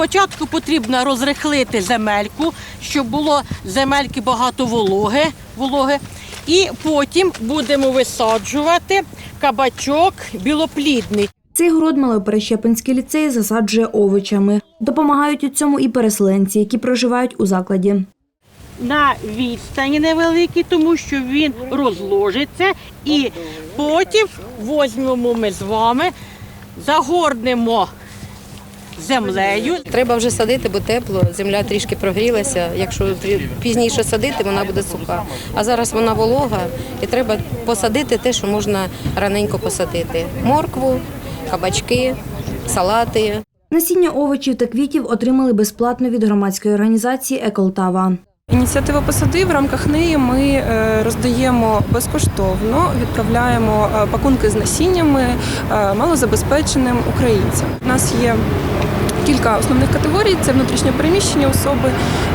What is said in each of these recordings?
Спочатку потрібно розрихлити земельку, щоб було земельки багато вологи, вологи. І потім будемо висаджувати кабачок білоплідний. Цей город Малоперещепинський ліцей засаджує овочами. Допомагають у цьому і переселенці, які проживають у закладі. на відстані невеликій, тому що він розложиться, і потім візьмемо ми з вами, загорнемо землею. Треба вже садити, бо тепло, земля трішки прогрілася. Якщо пізніше садити, вона буде суха. А зараз вона волога, і треба посадити те, що можна раненько посадити: моркву, кабачки, салати. Насіння овочів та квітів отримали безплатно від громадської організації Еколтава. Ініціатива посади в рамках неї ми е, роздаємо безкоштовно, відправляємо е, пакунки з насіннями е, малозабезпеченим українцям. У нас є кілька основних категорій: це внутрішньопереміщені особи,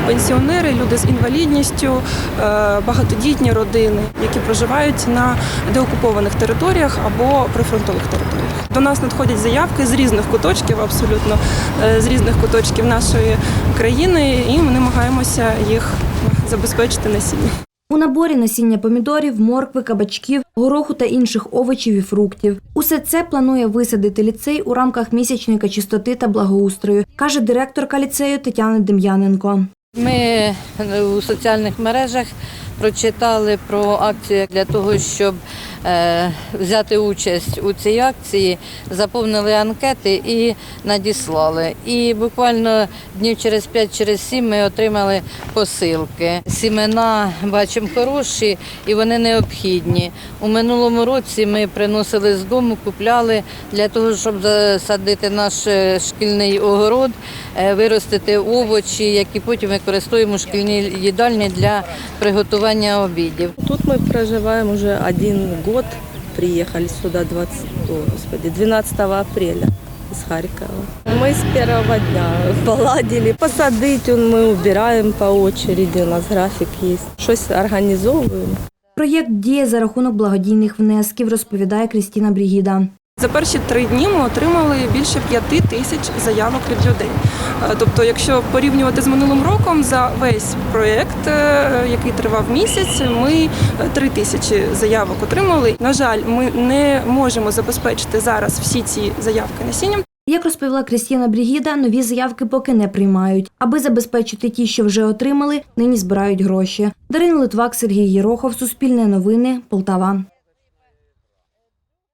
пенсіонери, люди з інвалідністю, е, багатодітні родини, які проживають на деокупованих територіях або прифронтових територіях. До нас надходять заявки з різних куточків, абсолютно е, з різних куточків нашої країни, і ми намагаємося їх забезпечити насінням. У наборі насіння помідорів, моркви, кабачків, гороху та інших овочів і фруктів. Усе це планує висадити ліцей у рамках місячника чистоти та благоустрою, каже директорка ліцею Тетяна Дем'яненко. Ми е, у соціальних мережах прочитали про акцію для того, щоб е, взяти участь у цій акції, заповнили анкети і надіслали. І буквально днів через 5 через 7 ми отримали посилки. Сімена бачимо хороші і вони необхідні. У минулому році ми приносили з дому, купляли для того, щоб засадити наш е, шкільний огород, е, виростити овочі, які потім використовуємо в шкільній їдальні для приготування обідів. Тут мы проживаем уже один год. Приехали сюда 20, о, господи, 12 апреля из Харькова. Мы с первого дня поладили. Посадить он мы убираем по очереди, у нас график есть. Щось організовуємо. Проєкт діє за рахунок благодійних внесків, розповідає Крістіна Брігіда. За перші три дні ми отримали більше п'яти тисяч заявок від людей. Е, Тобто, якщо порівнювати з минулим роком, за весь проєкт, е, який тривав місяць, ми е, три тисячі заявок отримали. На жаль, ми не можемо забезпечити зараз всі ці заявки насінням. Як розповіла Крістіна Брігіда, нові заявки поки не приймають. Аби забезпечити ті, що вже отримали, нині збирають гроші. Дарина Литвак, Сергій Єрохов, Суспільне новини, Полтава.